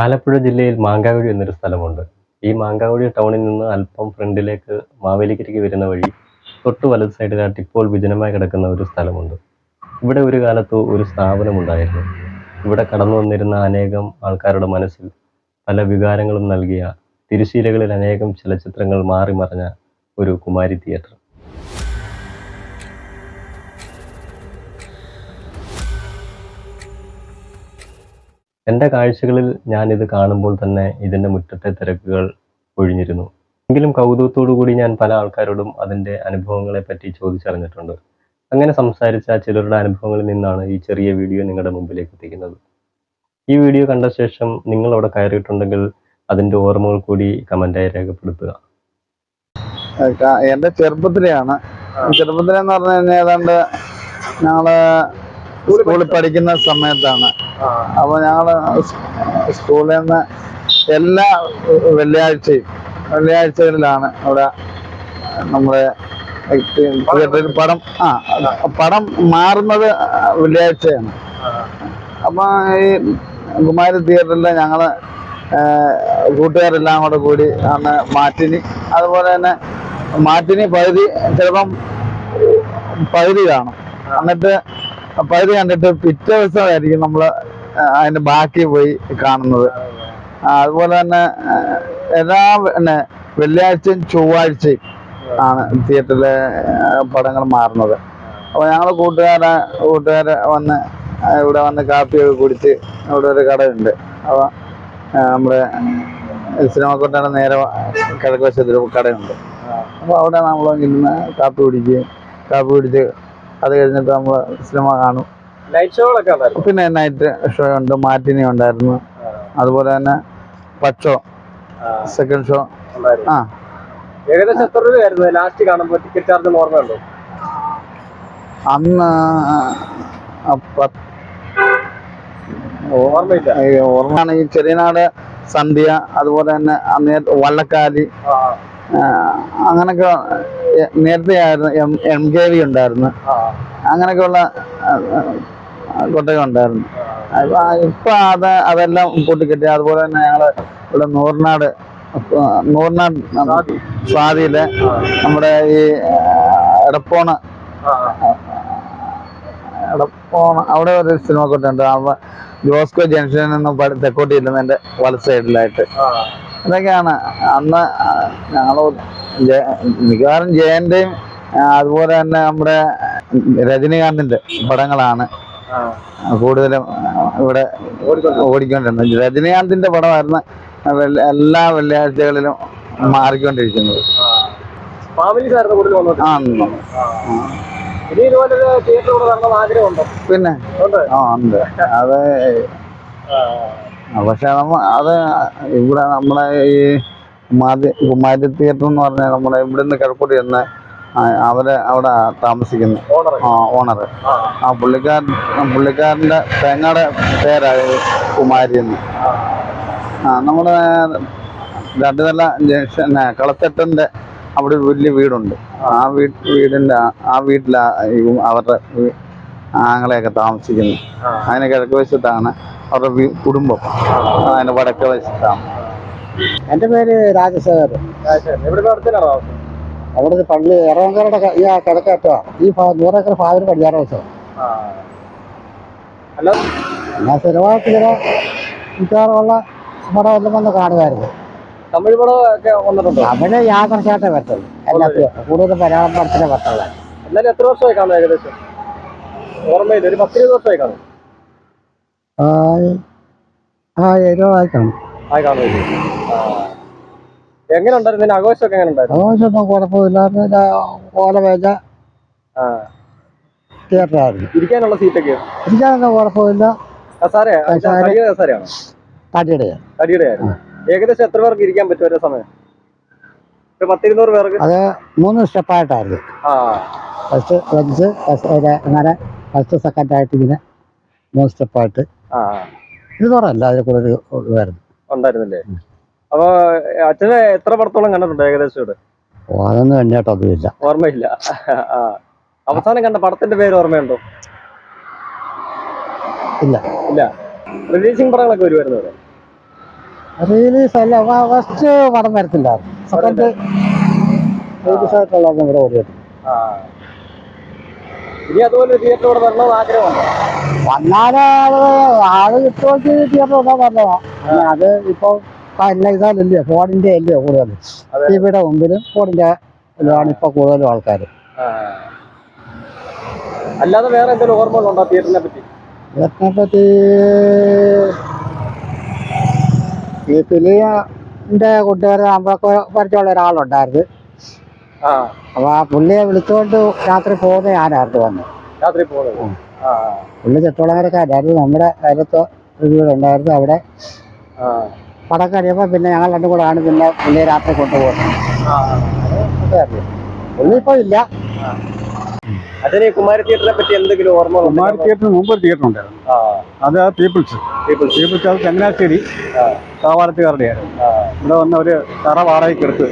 ആലപ്പുഴ ജില്ലയിൽ മാങ്കാവടി എന്നൊരു സ്ഥലമുണ്ട്. ഈ മാങ്കാവടി ടൗണിൽ നിന്ന് അല്പം ഫ്രണ്ടിലേക്ക് മാവേലിക്കരയ്ക്ക് വരുന്ന വഴി തൊട്ട് വലത് സൈഡിലായിട്ട് ഇപ്പോൾ വിജനമായി കിടക്കുന്ന ഒരു സ്ഥലമുണ്ട്. ഇവിടെ ഒരു കാലത്ത് ഒരു സ്ഥാപനമുണ്ടായിരുന്നു. ഇവിടെ കടന്നു വന്നിരുന്ന അനേകം ആൾക്കാരുടെ മനസ്സിൽ പല വികാരങ്ങളും നൽകിയ തിരുശീലകളിൽ അനേകം ചലച്ചിത്രങ്ങൾ മാറി മറഞ്ഞ ഒരു കുമാരി തിയേറ്റർ എന്റെ കാഴ്ചകളിൽ ഞാൻ ഇത് കാണുമ്പോൾ തന്നെ ഇതിന്റെ മുറ്റത്തെ തിരക്കുകൾ ഒഴിഞ്ഞിരുന്നു. എങ്കിലും കൂടി ഞാൻ പല ആൾക്കാരോടും അതിന്റെ അനുഭവങ്ങളെ പറ്റി ചോദിച്ചറിഞ്ഞിട്ടുണ്ട്. അങ്ങനെ സംസാരിച്ച ചിലരുടെ അനുഭവങ്ങളിൽ നിന്നാണ് ഈ ചെറിയ വീഡിയോ നിങ്ങളുടെ മുമ്പിലേക്ക് എത്തിക്കുന്നത്. ഈ വീഡിയോ കണ്ട ശേഷം നിങ്ങൾ അവിടെ കയറിയിട്ടുണ്ടെങ്കിൽ അതിന്റെ ഓർമ്മകൾ കൂടി കമന്റായി രേഖപ്പെടുത്തുക. എന്റെ ചെറുപ്പത്തിലെയാണ്. ചെറുപ്പത്തിലെന്ന് പറഞ്ഞു കഴിഞ്ഞാൽ ഏതാണ്ട് ഞങ്ങൾ സ്കൂളിൽ പഠിക്കുന്ന സമയത്താണ്. അപ്പൊ ഞങ്ങൾ സ്കൂളിൽ നിന്ന് എല്ലാ വെള്ളിയാഴ്ചയും വെള്ളിയാഴ്ചകളിലാണ് അവിടെ നമ്മുടെ തിയേറ്ററിൽ പടം ആ പടം മാറുന്നത് വെള്ളിയാഴ്ചയാണ്. അപ്പൊ ഈ കുമാരി തിയേറ്ററിൽ ഞങ്ങൾ കൂട്ടുകാരെല്ലാം കൂടെ കൂടി അന്ന് മാറ്റിനി. അതുപോലെ തന്നെ മാറ്റിനി പകുതി ചിലപ്പം പകുതി കാണും. എന്നിട്ട് പകുതി കണ്ടിട്ട് പിറ്റേ ദിവസമായിരിക്കും നമ്മൾ അതിന്റെ ബാക്കി പോയി കാണുന്നത്. അതുപോലെ തന്നെ എല്ലാ പിന്നെ വെള്ളിയാഴ്ചയും ചൊവ്വാഴ്ചയും ആണ് തിയേറ്ററിലെ പടങ്ങൾ മാറുന്നത്. അപ്പോൾ ഞങ്ങൾ കൂട്ടുകാരെ കൂട്ടുകാരെ വന്ന് ഇവിടെ വന്ന് കാപ്പിയൊക്കെ കുടിച്ച് ഇവിടെ ഒരു കടയുണ്ട്. അപ്പോൾ നമ്മുടെ സിനിമ കൊണ്ടാണ് നേരെ കിഴക്ക് വശത്തൊരു കടയുണ്ട്. അപ്പോൾ അവിടെ നമ്മൾ ഇരുന്ന് കാപ്പി കുടിക്കുകയും കാപ്പി കുടിച്ച് അത് കഴിഞ്ഞിട്ട് നമ്മൾ സിനിമ കാണും. നൈറ്റ് ഷോകളൊക്കെ ഉണ്ടായിരുന്നു? പിന്നെ നൈറ്റ് ഷോ ഉണ്ട് മാറ്റിനി ഉണ്ടായിരുന്നു. അതുപോലെ തന്നെ പച്ചോ സെക്കൻഡ് ഷോ ആ. ഏകദേശം എത്ര രൂപയായിരുന്നു ലാസ്റ്റ് കാണുമ്പോൾ ടിക്കറ്റ് ചാർജ് ഓർമ്മയുണ്ടോ? അന്ന് ഓർമ്മയാണ് ഈ ചെറിയനാട് സന്ധ്യ അതുപോലെ തന്നെ അന്നേ വള്ളക്കാലി. അങ്ങനൊക്കെ നേരത്തെ ആയിരുന്നു എം എം കെ വി ഉണ്ടായിരുന്നു. ആ, കൊട്ടകം ഉണ്ടായിരുന്നു. ഇപ്പൊ അത് അതെല്ലാം പൊട്ടിക്കെട്ടി. അതുപോലെ തന്നെ ഞങ്ങൾ ഇവിടെ നൂറിനാട് നൂറിനാട് സ്വാതിയിലെ നമ്മുടെ ഈ എടപ്പോണ് എടപ്പോണ അവിടെ ഒരു സിനിമ കൊട്ടുണ്ട് ജോസ്കോ ജംഗ്ഷനിൽ നിന്ന് പടി- എന്റെ വല സൈഡിലായിട്ട്. ഇതൊക്കെയാണ് അന്ന് ഞങ്ങൾ മിക്കവാറും ജയന്റെയും അതുപോലെ തന്നെ നമ്മുടെ രജനീകാന്തിന്റെ പടങ്ങളാണ്. കൂടുതലും ഇവിടെ ഓടിക്കൊണ്ടിരുന്നത്. രജനീകാന്തിന്റെ പടമായിരുന്നു എല്ലാ വെള്ളിയാഴ്ചകളിലും മാറിക്കൊണ്ടിരിക്കുന്നത്. പിന്നെ? ആ ഉണ്ട്. അത് പക്ഷെ നമ്മ അത് ഇവിടെ നമ്മളെ ഈ കുമാരി കുമാരി തിയേറ്റർ എന്ന് പറഞ്ഞാൽ നമ്മുടെ ഇവിടുന്ന് കിഴക്കോട്ട് ചെന്ന് അവർ അവിടെ താമസിക്കുന്നു. ഓണർ ആ പുള്ളിക്കാരൻ പുള്ളിക്കാരന്റെ തേങ്ങയുടെ പേരാണ് കുമാരി എന്ന്. ആ. നമ്മുടെ രണ്ട് നില ജംഗ്ഷൻ കളത്തട്ടന്റെ അവിടെ വലിയ വീടുണ്ട്. ആ. വീട് വീടിന്റെ ആ- വീട്ടിലാണ് അവരുടെ ആങ്ങളെയൊക്കെ താമസിക്കുന്നത്. അതിന് കിഴക്ക് വശത്താണ് അവരുടെ വീ- കുടുംബം അതിന് വടക്ക് വശത്താണ്. എന്റെ പേര് അടുത്തതാണോ അവിടുത്തെ പള്ളി ഇറവങ്കരുടെ ഈ കിടക്കറ്റോ ഈ നൂറേക്കർ ഫാദർ പടിഞ്ഞാറ് വശം. ഞാൻ സ്ഥിരമായിട്ട് ചില മിക്കവാറുമുള്ള പടം എല്ലാം വന്ന് കാണുമായിരുന്നു. തമിഴ് പടം ഒക്കെ വന്നിട്ടുണ്ടോ അവിടെ യാദർശമായിട്ടേ പറ്റുള്ളൂ എല്ലാത്തിലും കൂടുതൽ മലയാളം പടത്തിനെ പറ്റുള്ളൂ എന്നാലും എത്ര വർഷമായി കാണും ഏകദേശം? ഓർമ്മയില്ല. ഒരു പത്തിരുപത് വർഷമായി കാണും. ആയി കാണുമില്ല എങ്ങനെ ഉണ്ടായിരുന്നു ആഘോഷമൊക്കെ എങ്ങനെ ഉണ്ടായിരുന്നു ആവശ്യമൊന്നും കുഴപ്പമില്ലാത്ത ഓല വേച്ച ആ. തിയേറ്ററായിരുന്നു. ഇരിക്കാനുള്ള സീറ്റൊക്കെ? ഇരിക്കാനൊന്നും കുഴപ്പമില്ല. കസാരയാണോ? തടിയുടെ തടിയുടെ ആയിരുന്നു ഏകദേശം എത്ര പേർക്ക് ഇരിക്കാൻ പറ്റും ഒരേ സമയം? ഒരു പത്തിരുന്നൂറ് പേർക്ക്? അത് മൂന്ന് സ്റ്റെപ്പായിട്ടായിരുന്നു. ഫസ്റ്റ് കസേര അങ്ങനെ ഫസ്റ്റ് സെക്കൻഡ് ആയിട്ട് ഇങ്ങനെ ആ ഇത് പറയല്ല അതിനെ കൂടെ ഒരു വരുന്നു ഉണ്ടായിരുന്നില്ലേ? അപ്പൊ അച്ഛന് എത്ര പടത്തോളം കണ്ടിട്ടുണ്ട് ഏകദേശം ഇവിടെ? ഓ അതൊന്നും എണ്ണേട്ടൊന്നുമില്ല ഓർമ്മയില്ല. അവസാനം കണ്ട പടത്തിന്റെ പേര് ഓർമ്മയുണ്ടോ? ഇല്ല. ഇല്ല. റിലീസിംഗ് പടങ്ങളൊക്കെ വരുമായിരുന്നു ഇവിടെ റിലീസ് അല്ല ഫസ്റ്റ് പടം വരത്തില്ലായിരുന്നു. സെക്കൻഡ് റിലീസ് ആയിട്ടുള്ളതൊന്നും ഇവിടെ ഓടിയത് ഇനി അതുപോലെ തിയേറ്ററോട് വരണമെന്ന് ആഗ്രഹമുണ്ടോ? വന്നാൽ ആൾ കിട്ടുമെങ്കിൽ നല്ലതാ പിന്നെ അത് ഇപ്പൊ എല്ലാ ഫോണിന്റെ അല്ലയോ കൂടുതൽ ടിവിയുടെ മുമ്പിലും ഫോണിന്റെ ഇതിലാണ് ഇപ്പൊ കൂടുതലും ആൾക്കാർ അല്ലാതെ വേറെ എന്തെങ്കിലും ഓർമ്മകളുണ്ടോ തിയേറ്ററിനെ പറ്റി? തിയേറ്ററിനെ പറ്റി ഫിലിമിന്റെ കൂട്ടുകാരെ നമ്മളൊക്കെ പരിചയമുള്ള ഒരാളുണ്ടായിരുന്നു. അപ്പൊ ആ പുള്ളിയെ വിളിച്ചുകൊണ്ട് രാത്രി പോകുന്ന ഞാനായിരുന്നു വന്നു രാത്രി പോകുന്നത് പുള്ളി ചെട്ടോളങ്ങരക്കാരായിരുന്നു നമ്മുടെ അയലത്ത് ഉണ്ടായിരുന്നു. വീടുണ്ടായിരുന്നു അവിടെ ആ. പടം കഴിയുമ്പോൾ പിന്നെ ഞങ്ങൾ രണ്ടും കൂടെ ആണ് പിന്നെ പുള്ളിയെ രാത്രി കൊണ്ടുപോകുന്നത് പുള്ളി ഇപ്പോൾ ഇല്ല. അതിന് കുമാര തിയേറ്ററിനെ പറ്റി എന്തെങ്കിലും ഓർമ്മ കുമാരി തിയേറ്ററിന് മുമ്പ് ഒരു തിയേറ്റർ ഉണ്ടായിരുന്നു. ആ. അത് പീപ്പിൾസ്. പീപ്പിൾസ്. അത് ചങ്ങനാശ്ശേരി കാവാലത്തുകാരുടെയായിരുന്നു. ഇവിടെ വന്ന ഒരു തറ വാടകയ്ക്ക് എടുത്ത്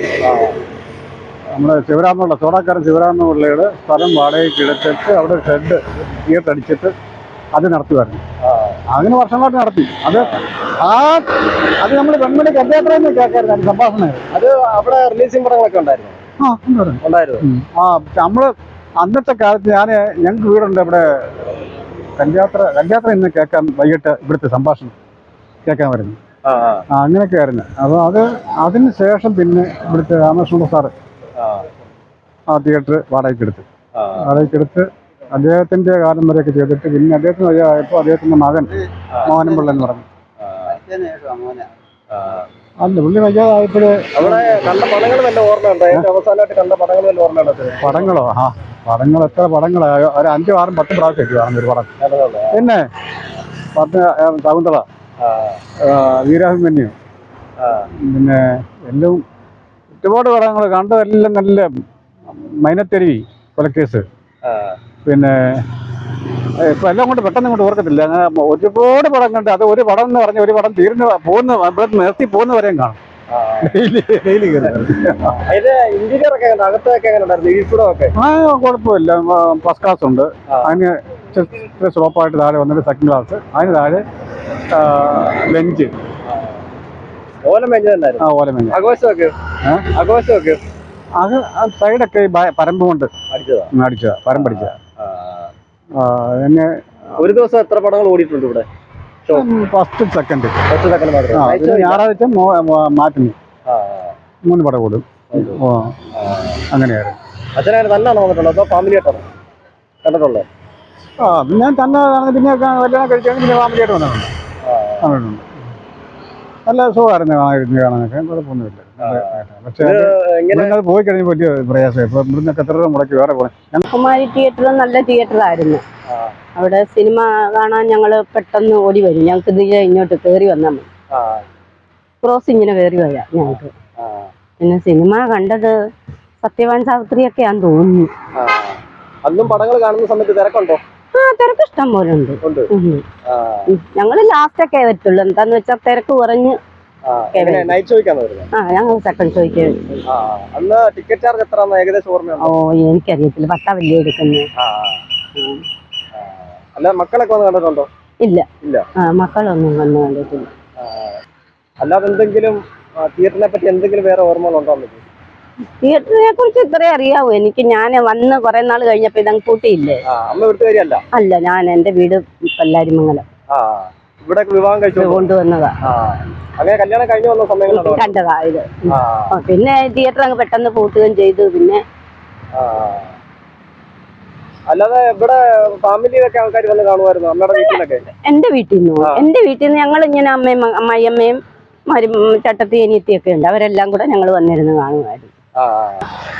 നമ്മുടെ ശിവരാമെന്നുള്ള ചോടാക്കാരൻ ശിവരാമെന്ന പിള്ളയുടെ സ്ഥലം വാടകയ്ക്ക് എടുത്തിട്ട് അവിടെ ഷെഡ് തിയേറ്റർ അടിച്ചിട്ട് അത് നടത്തുമായിരുന്നു അങ്ങനെ വർഷങ്ങളായിട്ട് നടത്തി. അത് ആ അത് നമ്മൾ ഗവൺമെന്റ് കഥയാത്രയെന്ന് കേൾക്കായിരുന്നു സംഭാഷണം അത് അവിടെ റിലീസിംഗ് പടങ്ങളൊക്കെ ഉണ്ടായിരുന്നു. ആ ഉണ്ടായിരുന്നു. ആ നമ്മൾ അന്നത്തെ കാലത്ത് ഞാൻ ഞങ്ങൾക്ക് വീടുണ്ട് ഇവിടെ കല്യാത്ര കല്യാത്ര ഇന്ന് കേൾക്കാൻ വൈകിട്ട് ഇവിടുത്തെ സംഭാഷണം കേൾക്കാൻ വരുന്നു. അങ്ങനെയൊക്കെ ആയിരുന്നു. അപ്പോൾ അത് അതിന് ശേഷം പിന്നെ ഇവിടുത്തെ രാമകൃഷ്ണ സാറ് ആ ആ തിയേറ്റർ വാടകയ്ക്ക് എടുത്ത് വാടകയ്ക്ക് എടുത്ത് അദ്ദേഹത്തിന്റെ കാലം വരെയൊക്കെ ചെയ്തിട്ട് പിന്നെ അദ്ദേഹത്തിന് വയ്യായപ്പോൾ അദ്ദേഹത്തിന്റെ മകൻ മോഹനം പിള്ള എന്ന് പറഞ്ഞു. അല്ല പുള്ളി വയ്യാതായപ്പോഴേ പടങ്ങളോ? ആ പടങ്ങൾ എത്ര പടങ്ങളാ ഒരു അഞ്ചും ആറും പത്തും പ്രാവശ്യം കാണുന്ന ഒരു പടം. പിന്നെ പത്ത് ആ, ശകുന്തള ആ, വീരാഭിമന്യു. പിന്നെ എല്ലാം ഒരുപാട് പടങ്ങൾ കണ്ടതെല്ലാം നല്ല മൈനത്തെരുവി കൊലക്കേസ് പിന്നെ ഇപ്പൊ എല്ലാം കൊണ്ട് പെട്ടെന്ന് കൊണ്ട് ഓർക്കത്തില്ല. അങ്ങനെ ഒരുപാട് പടം കണ്ട് അത് ഒരു പടം എന്ന് പറഞ്ഞ ഒരു പടം തീർന്ന് പോകുന്ന ഇവിടെ നിർത്തി പോകുന്ന വരെയും കാണും. ആ. കുഴപ്പമില്ല. ഫസ്റ്റ് ക്ലാസ് ഉണ്ട്. അതിന് സ്ലോപ്പായിട്ട് താഴെ വന്നിട്ട് സെക്കൻഡ് ക്ലാസ് അതിന് താഴെ ലഞ്ച് ആ അത് സൈഡൊക്കെ പരമ്പ് കൊണ്ട്. അടിച്ചതാ? അടിച്ച പരമ്പടിച്ച ആ. പിന്നെ ഒരു ദിവസം എത്ര പടങ്ങൾ ഓടിയിട്ടുണ്ട് ഇവിടെ? ഫസ്റ്റ് സെക്കൻഡ് മാത്രം. ഞായറാഴ്ച മാറ്റുന്നു. മൂന്ന് പടം കൂടും. ഓ. അങ്ങനെയായിരുന്നു. അച്ഛനായിട്ട് തന്നെയാണോ വന്നിട്ടുള്ളത് അതോ ഫാമിലി ആയിട്ടാണ്? കണ്ടിട്ടുള്ളത് ആ ഞാൻ തന്നെ പിന്നെ കല്യാണം കഴിച്ചാൽ പിന്നെ ഫാമിലിയായിട്ട് വന്നിട്ടുണ്ട്. വന്നിട്ടുണ്ട്. നല്ല സുഖമായിരുന്നു കാണാൻ കാണാനൊക്കെ. കുഴപ്പമൊന്നുമില്ല. പക്ഷേ ഇവിടുന്ന് പോയി കഴിഞ്ഞാൽ വലിയ പ്രയാസം. ഇപ്പൊ ഇവിടുന്നൊക്കെ എത്ര രൂപ മുടക്കി വേറെ പോകണം കുമാരി തിയേറ്റർ നല്ല തിയേറ്ററായിരുന്നു ആയിരുന്നു. അവിടെ സിനിമ കാണാൻ ഞങ്ങൾ പെട്ടെന്ന് ഓടി വരും. ഞങ്ങൾക്ക് ഇതിലെ ഇങ്ങോട്ട് കയറി വന്നാൽ മതി. ക്രോസ് ഇങ്ങനെ കയറി വരാം ഞങ്ങൾക്ക്. പിന്നെ സിനിമ കണ്ടത് സത്യവാൻ സാവിത്രിയൊക്കെയാന്ന് തോന്നുന്നു. അന്നും പടങ്ങൾ കാണുന്ന സമയത്ത് തിരക്കുണ്ടോ? ആ തിരക്ക് ഇഷ്ടം പോലെ ഉണ്ട്. ഞങ്ങൾ ലാസ്റ്റ് ഒക്കെ വരത്തുള്ളൂ. പറ്റുള്ളൂ എന്താന്ന് വെച്ചാൽ തിരക്ക് കുറഞ്ഞ് ആ. ഞങ്ങൾ സെക്കൻഡ് ഷോയ്ക്ക് ആ അന്ന് ടിക്കറ്റ് ചാർജ് എത്ര ഏകദേശം ഓ എനിക്കറിയത്തില്ല. പട്ടാവല്ലേ എടുക്കുന്നത് ആ, ആ. അല്ല മക്കളൊക്കെ വന്ന് കണ്ടിട്ടുണ്ടോ? ഇല്ല. ഇല്ല. ആ മക്കളൊന്നും വന്ന് കണ്ടിട്ടില്ല. അല്ലാതെ എന്തെങ്കിലും തിയേറ്ററിനെ പറ്റി എന്തെങ്കിലും വേറെ ഓർമ്മകളുണ്ടോ തിയേറ്ററിനെ കുറിച്ച് ഇത്രേ അറിയാവൂ. എനിക്ക് ഞാൻ വന്ന് കുറെ നാൾ കഴിഞ്ഞപ്പോ ഇതങ്ങ് കൂട്ടിയില്ലേ അല്ല ഞാൻ എന്റെ വീട് പല്ലാരിമംഗലം. ഇവിടെ വിവാഹം കഴിച്ചു കൊണ്ടുവന്നതാ. അങ്ങനെ കല്യാണം കഴിഞ്ഞു വന്ന സമയങ്ങളാണോ? കണ്ടതാ ഇത്. പിന്നെ തിയേറ്റർ അങ്ങ് പെട്ടെന്ന് പൂട്ടുകയും ചെയ്തു. പിന്നെ. അല്ലാതെ ഇവിടെ ഫാമിലിയിലൊക്കെ ആൾക്കാർ വന്ന് കാണുമായിരുന്നു അമ്മയുടെ വീട്ടിലൊക്കെ? എന്റെ വീട്ടിൽ നിന്ന് എന്റെ വീട്ടിൽ നിന്ന് ഞങ്ങൾ ഇങ്ങനെ അമ്മയും അമ്മയമ്മയും മരും ചട്ടത്തി അനിയത്തിയൊക്കെ ഉണ്ട്. അവരെല്ലാം കൂടെ ഞങ്ങൾ വന്നിരുന്ന് കാണുമായിരുന്നു.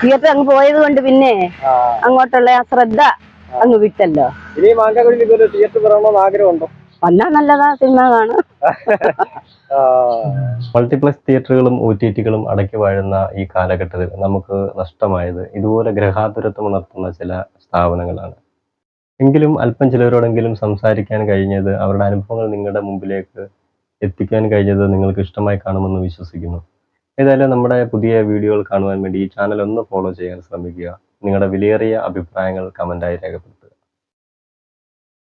തിയേറ്റർ അങ്ങ് പോയത് കൊണ്ട് പിന്നെ അങ്ങോട്ടുള്ള ആ ശ്രദ്ധ അങ്ങ് വിട്ടല്ലോ. ഇനി മാങ്കാക്കുഴിയിൽ തിയേറ്റർ വരണമെന്ന് ആഗ്രഹമുണ്ടോ? വന്നാൽ നല്ലതാ സിനിമ കാണാം. മൾട്ടിപ്ലക്സ് തിയേറ്ററുകളും ഒ ടി ടികളും അടക്കി വാഴുന്ന ഈ കാലഘട്ടത്തിൽ നമുക്ക് നഷ്ടമായത് ഇതുപോലെ ഗ്രഹാതുരത്വം ഉണർത്തുന്ന ചില സ്ഥാപനങ്ങളാണ്. എങ്കിലും അല്പം ചിലരോടെങ്കിലും സംസാരിക്കാൻ കഴിഞ്ഞത് അവരുടെ അനുഭവങ്ങൾ നിങ്ങളുടെ മുമ്പിലേക്ക് എത്തിക്കാൻ കഴിഞ്ഞത് നിങ്ങൾക്ക് ഇഷ്ടമായി കാണുമെന്ന് വിശ്വസിക്കുന്നു. ഏതായാലും നമ്മുടെ പുതിയ വീഡിയോകൾ കാണുവാൻ വേണ്ടി ഈ ചാനൽ ഒന്ന് ഫോളോ ചെയ്യാൻ ശ്രമിക്കുക. നിങ്ങളുടെ വിലയേറിയ അഭിപ്രായങ്ങൾ കമന്റായി രേഖപ്പെടുത്തുക.